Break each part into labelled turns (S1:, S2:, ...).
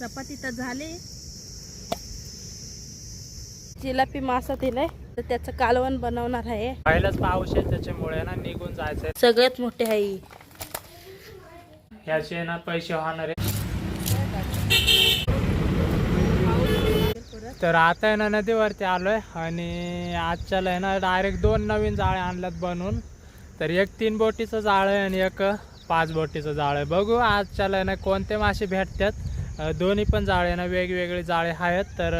S1: चपाती तर झाली. जिलापी मासा दिलाय. तर त्याचं कालवण बनवणार आहे.
S2: पहिलाच पाऊस आहे त्याच्यामुळे ना निघून जायचंय.
S1: सगळ्यात मोठे आहे ही.
S2: ह्याचे ना पैसे होणार आहे तर आता आहे ना नदीवरती आलोय आणि आजच्याला आहे ना डायरेक्ट दोन नवीन जाळे आणल्यात बनवून. तर एक तीन बोटीचं जाळं आहे आणि एक पाच बोटीचं जाळं आहे. बघू आजच्याला आहे ना कोणते मासे भेटतात. दोन्ही पण जाळे ना वेगवेगळे जाळे आहेत. तर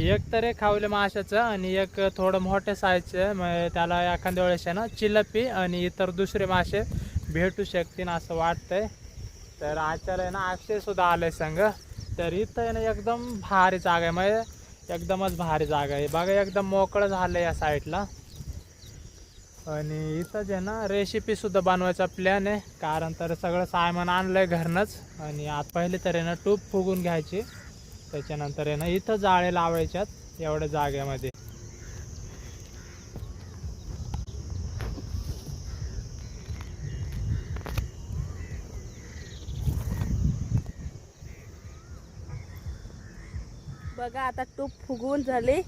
S2: एक तर एक खावले माशाचं आणि एक थोडं मोठे साईजचं मग त्याला एखाद्या वेळेस आहे ना चिलपी आणि इतर दुसरे मासे भेटू शकतील असं वाटतंय. तर आजच्याला आहे ना अक्षय सुद्धा आहे संग. तर इथं आहे ना एकदम भारी जागा आहे. म्हणजे एकदमच भारी जागा आहे. बघा एकदम मोकळं झालं या साईडला आणि इथंच आहे ना रेसिपी सुद्धा बनवायचा प्लॅन आहे. कारण तर सगळं सामान आणलंय घरनंच. आणि आत पहिले तर आहे ना टूप फुगून घ्यायची. त्याच्यानंतर आहे ना इथं जाळे लावायच्यात एवढ्या जागेमध्ये.
S1: बघा आता टूप फुगवून झाले.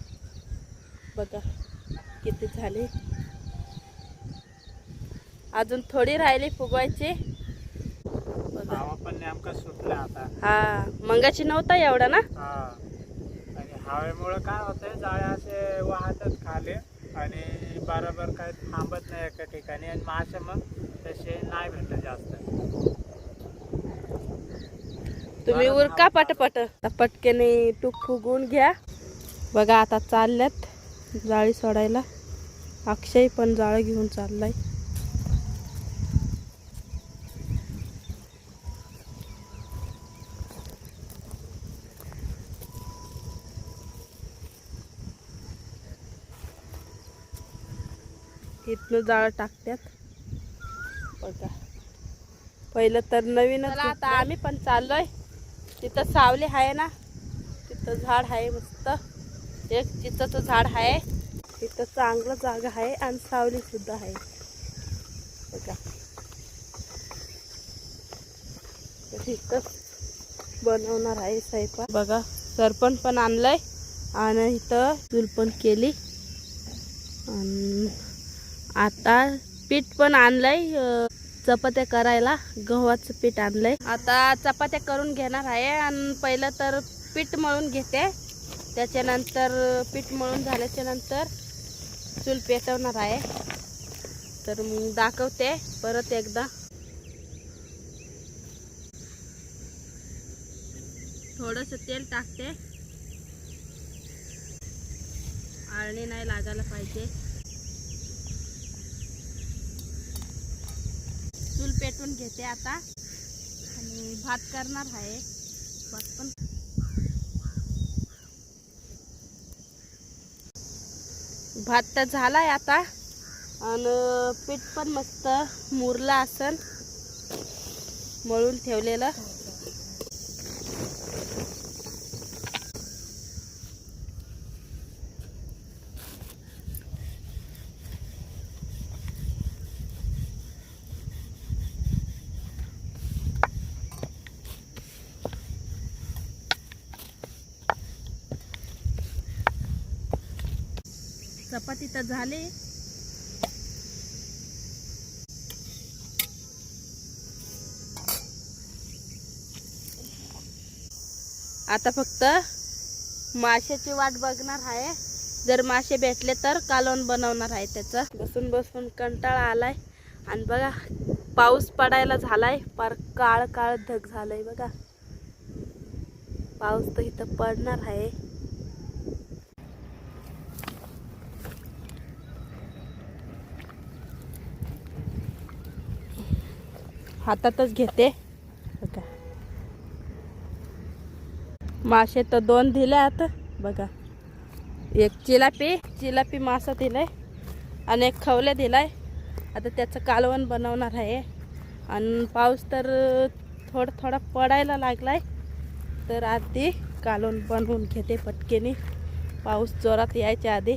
S1: बघा किती झाले. अजून थोडी राहिली फुगवायची.
S2: सुटला आता.
S1: हा मंगाची नव्हता एवढा ना?
S2: हा. आणि हवेमुळं काय होतंय जाळे असे वाहतात खाली आणि बरोबर काय थांबत नाही एका ठिकाणी आणि मासे मग तसे नाही भेटत जास्त.
S1: तुम्ही उरका पटपट. पटकेने टूप फुगवून घ्या. बघा आता चालल्यात जाळी सोडायला. अक्षय पण जाळं घेऊन चाललाय. इथनं जाळं टाकत्यात. बघा. पहिलं तर नवीनच आता आम्ही पण चाललोय. तिथं सावली आहे ना. तिथं झाड आहे मस्त. एक चिचाचं झाड आहे तिथं चांगलं जागा आहे आणि सावली सुद्धा आहे बघा. तर इथंच बनवणार आहे स्वयंपाक. बघा सरपण पण आणलंय. आणि इथं चूल पण केली. आणि आता पीठ पण आणलंय चपात्या करायला गव्हाचं पीठ आणलंय. आता चपात्या करून घेणार आहे आणि पहिलं तर पीठ मळून घेते. त्याच्यानंतर पीठ मळून झाल्याच्यानंतर चूल पेटवणार आहे. तर मग दाखवते परत एकदा. थोडस तेल टाकते. आळणी नाही लागायला पाहिजे. चूल घेते आता. आणि भात करणार आहे. भात पण भात तर झालाय आता. आणि पीठ पण मस्त मुरलं असन. मळून ठेवलेलं. चपाती तर झाले. आता फक्त माशाची वाट बघणार आहे. जर मासे भेटले तर कालवण बनवणार आहे त्याचं. बसून बसून कंटाळा आलाय. आणि बघा पाऊस पडायला झालाय. पार काळ काळ धग झालाय बघा. पाऊस तर इथं पडणार आहे. हातातच घेते. बघा. मासे तर दोन दिले आता बघा. एक चिलापी चिलापी मासा दिलाय आणि एक खवले दिलाय. आता त्याचं कालवण बनवणार आहे. आणि पाऊस तर थोडा थोडा पडायला लागलाय. तर आधी कालवण बनवून घेते पटकेने. पाऊस जोरात यायच्या आधी.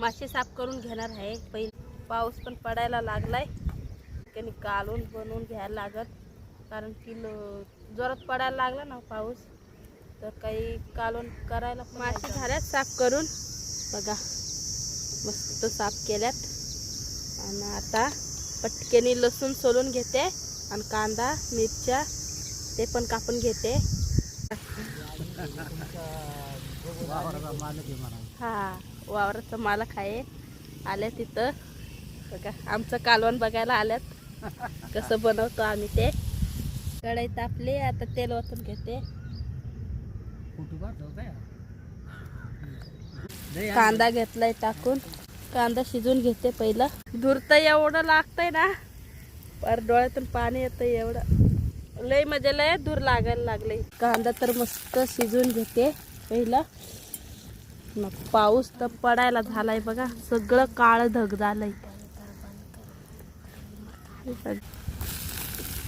S1: मासे साफ करून घेणार आहे. पहिले पाऊस पण पडायला लागलाय. त्याने कालवून बनवून घ्यायला लागत. कारण की ल- जोरात पडायला लागला ना पाऊस. तर काही कालवण करायला मासे झाल्यात साफ करून. बघा मस्त साफ केल्यात. आणि आता पटकेनी लसूण सोलून घेते आणि कांदा मिरच्या ते पण कापून घेते. हा वावराचा मालक आहे. आल्या तिथं. बघा आमचं कालवण बघायला आल्यात कसं बनवतो आम्ही ते. कढई तापली आता तेल ओतून घेते. कांदा घेतलाय टाकून. कांदा शिजून घेते पहिलं. दूर तर एवढं लागतंय ना पर डोळ्यातून पाणी येतं एवढं. लय म्हणजे लय दूर लागायला लागले कांदा तर मस्त शिजून घेते पहिलं. मग पाऊस तर पडायला झालाय बघा. सगळं काळ धग झालंय.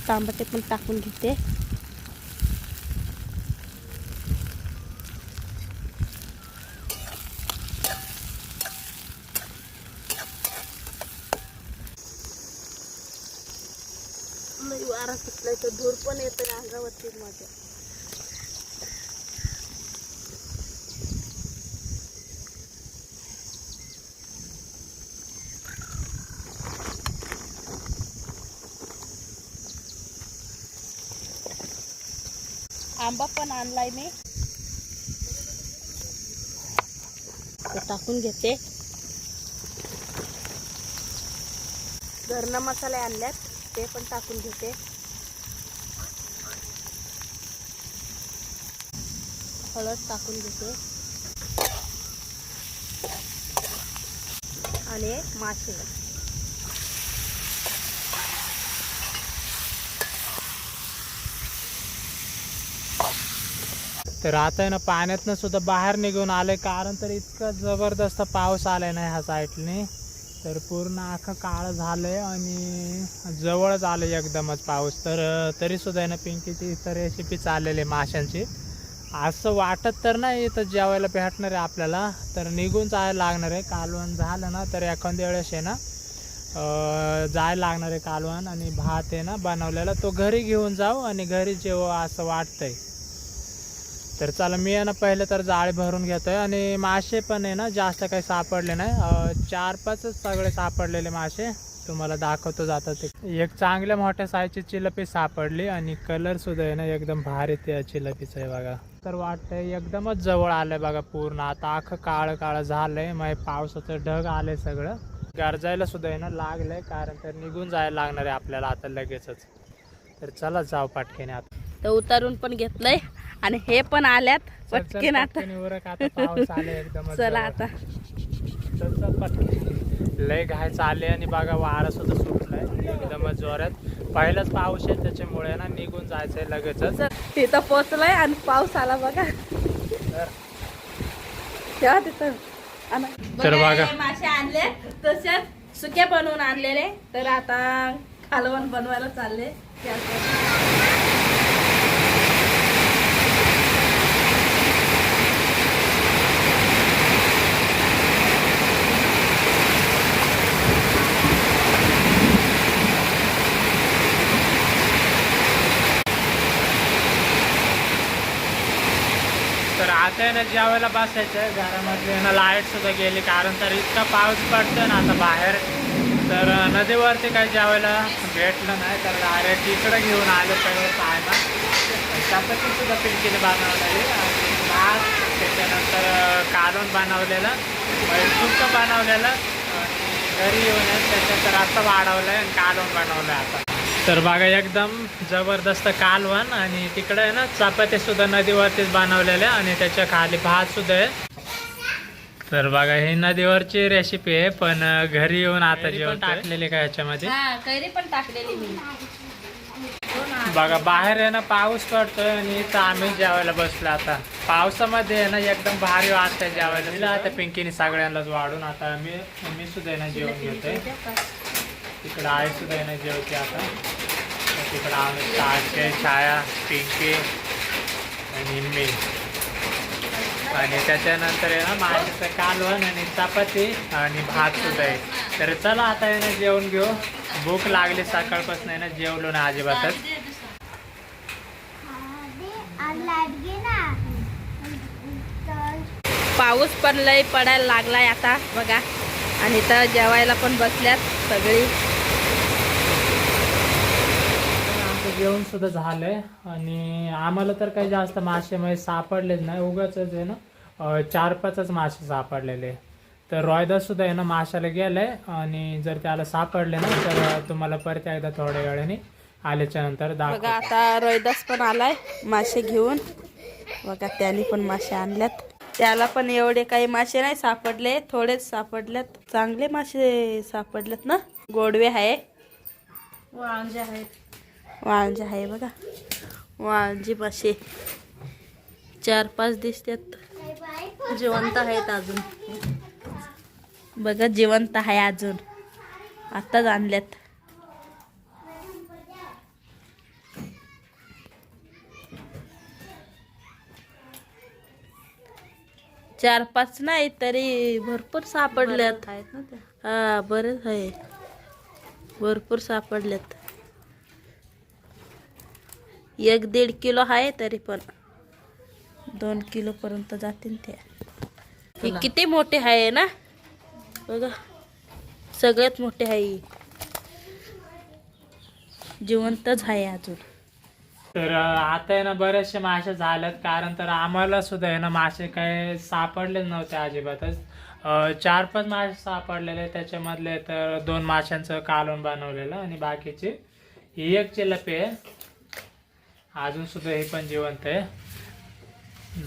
S1: तांबटे पण टाकून घेते. लई वारा सुटलाय तर धूर पण येतं अंगावरती माझ्या. आंबा पण आणलाय मी. टाकून घेते. घरनं मसाले आणल्यात ते पण टाकून घेते. हळद टाकून घेते. आणि मासे.
S2: तर आता आहे ना पाण्यातनं सुद्धा बाहेर निघून आलं आहे कारण तर इतका जबरदस्त पाऊस आलाय ना ह्या साईडने. तर पूर्ण आखं काळं झालंय आणि जवळच आलंय एकदमच पाऊस. तर तरीसुद्धा तरी सुद्धा आहे ना पिंकीची इतर रेसिपी चाललेली आहे माशांची. असं वाटत तर नाही इथं जेवायला भेटणार आहे आपल्याला. तर निघून जायला लागणार आहे. कालवण झालं ना तर एखाद्या वेळेस आहे ना जायला लागणार आहे कालवण. आणि भात आहे ना बनवलेला. तो घरी घेऊन जाऊ आणि घरी जेव असं वाटतंय. तर चला मी आहे ना पहिले तर जाळी भरून घेतोय आणि मासे पण आहे ना जास्त काही सापडले नाही. चार पाचच सगळे सापडलेले मासे. तुम्हाला दाखवतो जातात ते. एक चांगल्या मोठ्या साईजची चिलपी सापडली आणि कलर सुद्धा आहे ना एकदम भारी त्या चिलपीचं आहे बघा. तर वाटतंय एकदमच जवळ आलंय बघा पूर्ण. आता अख्खं काळं काळं झालंय. मग पावसाचं ढग आलंय सगळं. गरजायला सुद्धा आहे ना लागलंय कारण तर निघून जायला लागणार आहे आपल्याला आता लगेचच. तर चला जाऊ पाटकेने आता.
S1: तर उतारून पण घेतलंय. आणि हे पण आल्यात. पटकीन आता.
S2: एकदम
S1: चला आता.
S2: लय घाय चालले आणि बघा वारा सुद्धा सुटलाय. एकदमच जोरात. पहिलाच पाऊस आहे त्याच्यामुळे ना निघून जायचंय लगेचच.
S1: तिथं पोचलंय आणि पाऊस आला बघा. तेव्हा तिथं.
S2: तर
S1: बघा, मासे आणले तसेच सुके बनवून आणलेले. तर आता कालवण बनवायला चालले.
S2: आता आहे ना जेवायला बसायचं घरामध्ये ना लाइट सुद्धा गेली कारण तर इतका पाऊस पडतोय ना आता बाहेर. तर नदीवरती काही जेवायला भेटलं नाही तर डायरेक्ट इकडं घेऊन आलो सगळं पाहायला. चपाती सुद्धा पिंकीने बनवलेली आणि भात त्याच्यानंतर कालून बनवलेलं सुक्क बनवलेलं. आणि घरी येऊन आहे त्याच्यानंतर आता वाढवलं आहे आणि कालून बनवलं आता. तर बघा एकदम जबरदस्त कालवण आणि तिकडे आहे ना चपाती सुद्धा नदीवरतीच बनवलेले आणि त्याच्याखाली भात सुद्धा आहे. तर बघा ही नदीवरची रेसिपी आहे पण घरी येऊन आता जेवण टाकलेली का ह्याच्यामध्ये?
S1: कैरी पण टाकलेली मी. ना.
S2: बघा बाहेर आहे ना पाऊस पडतोय आणि इथं आम्ही जेवायला बसलो आता. पावसामध्ये आहे ना एकदम भारी वाटतंय जेवायला. आता पिंकीने सगळ्यांनाच वाढून आता मी मी सुद्धा आहे ना जेवण घेतोय तिकडं आई सुद्धा आहे ना जेवते आता तिकडं आम्ही तारके छाया पिंकी आणि मी. आणि त्याच्यानंतर आहे ना माझ्याचं कालवण आणि चपाती आणि भात सुद्धा आहे. तर चला आता आहे ना जेवण घेऊ. भूक लागली सकाळपासून आहे ना जेवलो ना अजिबातच.
S1: पाऊस पण लय पडायला लागलाय आता बघा. आणि इथं जेवायला पण बसल्यात सगळी.
S2: जेवण सुद्धा झालंय. आणि आम्हाला तर काही जास्त मासे म्हणजे सापडलेच नाही. उगाच आहे ना चार पाचच मासे सापडलेले तर रॉयदास सुद्धा आहे ना माशाला गेलाय आणि जर त्याला सापडले ना तर तुम्हाला परत एकदा थोड्या वेळाने आल्याच्यानंतर
S1: बघा
S2: दाखव
S1: आता रोहिदास पण आलाय मासे घेऊन. बघा त्याने पण मासे आणल्यात. त्याला पण एवढे काही मासे नाही सापडले. थोडेच सापडल्यात. चांगले मासे सापडलेत ना. गोडवे आहे. वांजे आहेत. वांजे आहे बघा. वांजी मासे चार पाच दिसतात जिवंत आहेत अजून. बघा जिवंत आहे अजून. आत्ताच आणल्यात. चार पाच नाही तरी भरपूर सापडल्यात. हा बरेच आहे. भरपूर सापडल्यात. एक दीड किलो आहे तरी पण दोन किलो पर्यंत जातील ते. हे किती मोठे आहे ना? बघा. सगळ्यात मोठे आहे ही. जिवंतच आहे अजून.
S2: तर आता आहे ना बरेचसे मासे झालेत. कारण तर आम्हाला सुद्धा आहे ना मासे काय सापडलेच नव्हते अजिबातच. चार पाच मासे सापडलेले. त्याच्यामधले तर दोन माशांचं कालवण बनवलेलं आणि बाकीचे. ही एक चिलपी आहे. अजून सुद्धा ही पण जिवंत आहे.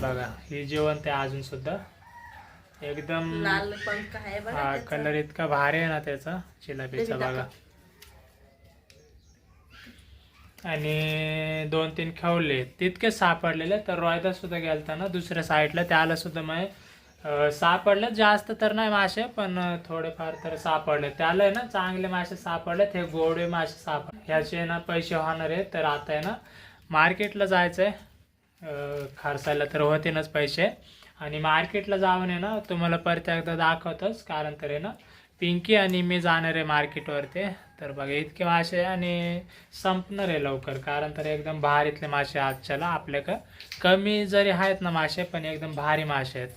S2: बघा ही जिवंत आहे अजून सुद्धा. एकदम
S1: लाल पंख आहे बघा
S2: हा. कलर इतका भारी आहे ना त्याचा
S1: बी
S2: बघा. आणि दोन तीन खवले तितके सापडलेले तर रोयदा सुद्धा गेलता ना दुसऱ्या साईडला त्याला सुद्धा मग सापडले. जास्त तर नाही मासे पण थोडेफार तर सापडले. त्याला आहे ना चांगले मासे सापडलेत. हे गोडे मासे सापड ह्याचे ना पैसे होणार आहेत तर आता आहे ना मार्केटला जायचं आहे खर्चायला तर होतीनच पैसे. आणि मार्केटला जाऊन आहे ना तुम्हाला परत एकदा दाखवतोच कारण तर आहे ना पिंकी आणि मी जाणार आहे मार्केटवरती. तर बघा इतके मासे आणि संपणार आहे लवकर कारण तर एकदम भारीतले मासे आजच्याला आपल्याकडं. कमी जरी आहेत ना मासे पण एकदम भारी मासे आहेत.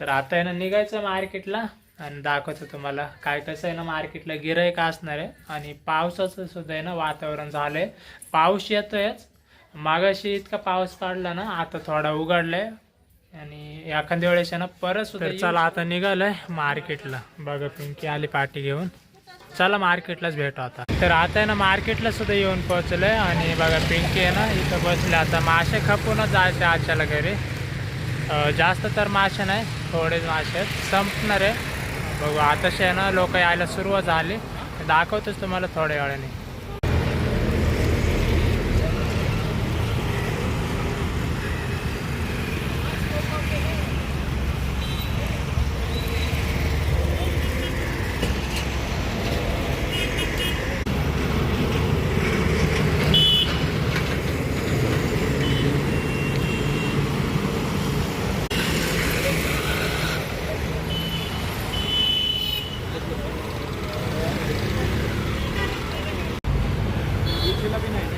S2: तर आता आहे ना निघायचं मार्केटला. आणि दाखवतो तुम्हाला काय कसं आहे ना मार्केटला गिराईक असणार आहे आणि पावसाचं सुद्धा आहे ना वातावरण झालंय. पाऊस येतोयच. मागाशी इतका पाऊस पडला ना आता थोडा उघडलाय. आणि एखाद्या वेळेस आहे ना परत सुद्धा चला आता निघालंय मार्केटला. बघा पिंकी आली पाठी घेऊन. चला मार्केटलाच भेटू आता. तर आता आहे ना मार्केटला सुद्धा येऊन पोहोचलोय. आणि बघा पिंकी आहे ना इथं बसले. आता मासे खपूनच जायचे आजच्याला घरी. जास्त तर मासे नाही थोडेच मासे आहेत. संपणार आहे. बघू. आताशी आहे ना लोक यायला सुरुवात झाली. दाखवतोच तुम्हाला थोड्या वेळाने. เราไปไหน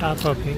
S2: टाक आपली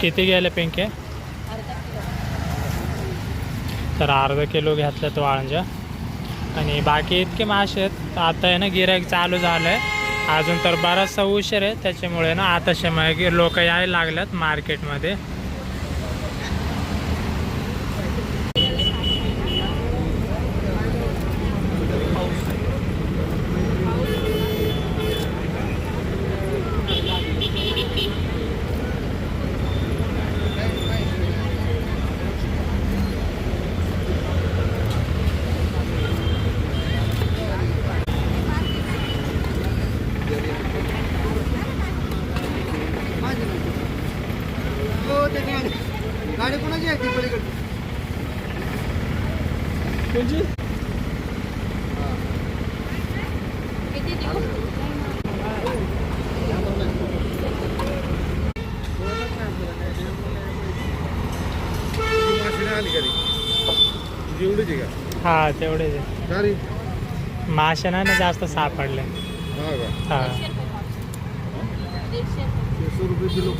S2: किती घ्यायला पिंके? तर अर्धा किलो घेतलं तो वाळंजा. आणि बाकी इतके मासे आहेत. आता आहे ना गिरायक चालू झालं आहे अजून तर बराचसा उशीर आहे. त्याच्यामुळे ना आता मग लोक यायला लागल्यात मार्केटमध्ये हा तेवढेच आहे. नाही ना जास्त सापडले.
S3: हा का?
S2: हा.
S3: तीनशे रुपये किलो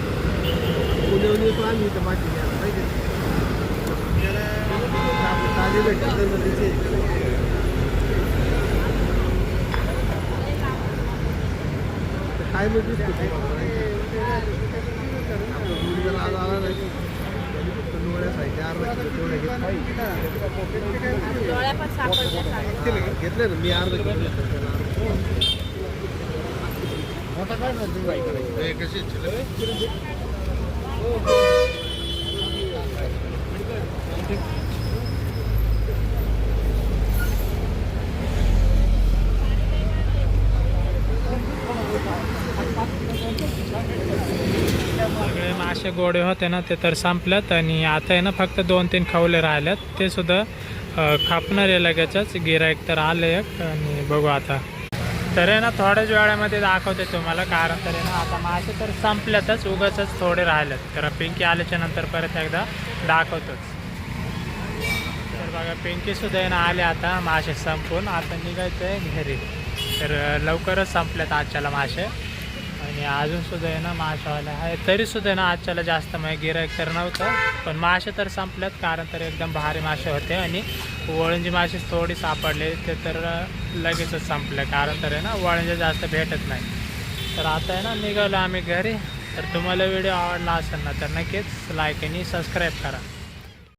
S3: उद्या उद्या येतो आम्ही इथं माहिती घ्यायला माहिती आपले ताजे भेटतात ना त्याचे काय म्हणतेस तू आपलं दूध जर आज आला नाही तरी फक्त डोळ्या साहित्य अर्धा किलो तेवढ्या घेतल्या
S1: डोळ्या पण सापडल्या
S3: घेतले ना मी अर्धा किलो घेतलं मोठा काय ना तुम्ही बाईकडे कशी
S2: सगळे गोडे होते ना ते तर संपल्यात आणि आता आहे ना फक्त दोन तीन खवले राहिल्यात. ते सुद्धा खापणार आहे लगेचच. गिरायक तर आले एक आणि बघू आता. तर आहे ना थोड्याच वेळामध्ये दाखवते तुम्हाला कारण तर आहे ना आता मासे तर संपल्यातच उगाच थोडे राहिलेत. तर पिंकी आल्याच्यानंतर परत एकदा दाखवतोच. तर बघा पिंकी सुद्धा आहे ना आले आता मासे संपून. आता निघायचं आहे घरी. तर लवकरच संपल्यात आजच्याला मासे. आणि अजून सुद्धा आहे ना माशावाले. आहे तरी सुद्धा आहे ना आजच्याला जास्त माहिती गिरायक तर नव्हतं पण मासे तर संपल्यात कारण तर एकदम भारी मासे होते आणि वळंजी मासे थोडी सापडले. ते तर लगेचच संपले. कारण तर आहे ना वळंजी जास्त भेटत नाही. तर आता आहे ना निघालो आम्ही घरी. तर तुम्हाला व्हिडिओ आवडला असेल ना तर नक्कीच लाईक आणि सबस्क्राईब करा.